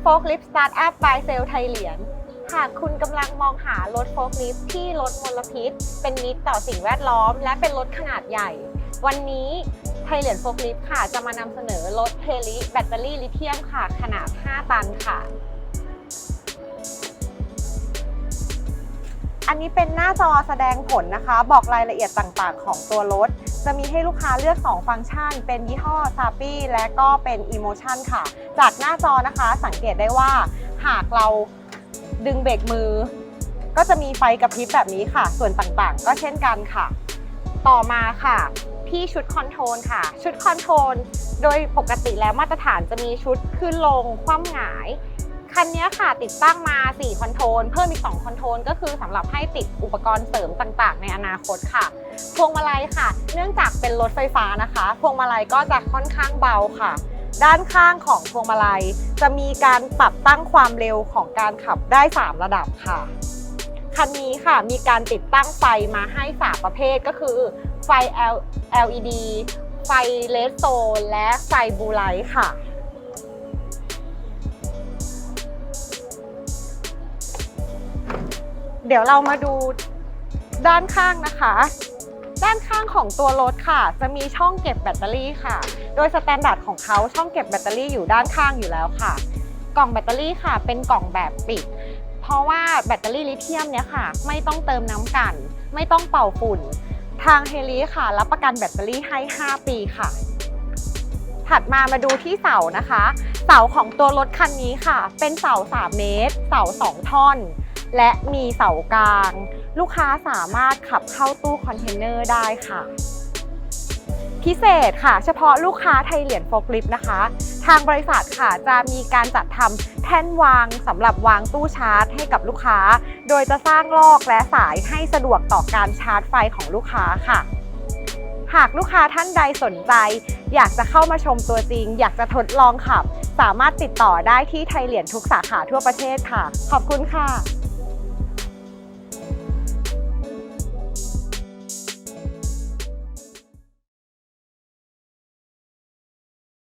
โฟกลิฟต์สตาร์ทอัพบายเซลไทยเหรียญหากคุณกำลังมองหารถโฟกลิฟที่ลดมลพิษ เป็นมิตรต่อสิ่งแวดล้อม และเป็นรถขนาดใหญ่ วันนี้ไทยเหรียญโฟกลิฟต์ค่ะ จะมานำเสนอรถเทลิแบตเตอรี่ลิเธียมค่ะ ขนาด 5 ตันค่ะ อันนี้เป็นหน้าจอแสดงผลนะคะ บอกรายละเอียดต่างๆ ของตัวรถ จะมีให้ลูกค้าเลือก 2 ฟังก์ชัน เป็นยี่ห้อ s a p i และก็เป็น Emotion ค่ะ จากหน้าจอนะคะสังเกตได้ว่า หากเราดึงเบรกมือ ก็จะมีไฟกระพริบแบบนี้ค่ะ ส่วนต่างๆ ก็เช่นกันค่ะ ต่อมาค่ะที่ชุดคอนโทรลค่ะ ชุดคอนโทรลโดยปกติแล้วมาตรฐานจะมีชุดขึ้นลงคว่ำหงาย คันนี้ค่ะติดตั้งมา 4 คอนโทรลเพิ่มอีก 2 คอนโทรลก็คือสำหรับให้ติดอุปกรณ์เสริมต่างๆ ในอนาคตค่ะ พวงมาลัยค่ะ เนื่องจากเป็นรถไฟฟ้านะคะ พวงมาลัยก็จะค่อนข้างเบาค่ะ ด้านข้างของพวงมาลัย จะมีการปรับตั้งความเร็วของการขับได้ 3 ระดับค่ะคันนี้ค่ะมีการติดตั้งไฟมาให้ 3 ประเภทก็คือ ไฟ LED ไฟเลสโซนและไฟบูไลท์ค่ะ เดี๋ยวเรามาดูด้านข้างนะคะ ด้านข้างของตัวรถค่ะ จะมีช่องเก็บแบตเตอรี่ค่ะ โดยสแตนดาร์ดของเขาช่องเก็บแบตเตอรี่อยู่ด้านข้างอยู่แล้วค่ะ กล่องแบตเตอรี่ค่ะ เป็นกล่องแบบปิด เพราะว่าแบตเตอรี่ลิเธียมเนี่ยค่ะ ไม่ต้องเติมน้ำกัน ไม่ต้องเป่าฝุ่น ทางเฮลิค่ะ รับประกันแบตเตอรี่ให้ 5 ปีค่ะ ถัดมามาดูที่เสานะคะ เสาของตัวรถคันนี้ค่ะ เป็นเสา 3 เมตร เสา 2 ท่อน และมีเสากลาง ลูกค้าสามารถขับเข้าตู้คอนเทนเนอร์ได้ค่ะ พิเศษค่ะ เฉพาะลูกค้าไทยเหรียญโฟกลิฟต์นะคะ ทางบริษัทค่ะจะมีการจัดทำแท่นวางสำหรับวางตู้ชาร์จให้กับลูกค้า โดยจะสร้างลอกและสายให้สะดวกต่อการชาร์จไฟของลูกค้าค่ะหากลูกค้าท่านใดสนใจ อยากจะเข้ามาชมตัวจริง อยากจะทดลองขับ สามารถติดต่อได้ที่ไทยเหรียญทุกสาขาทั่วประเทศค่ะ ขอบคุณค่ะ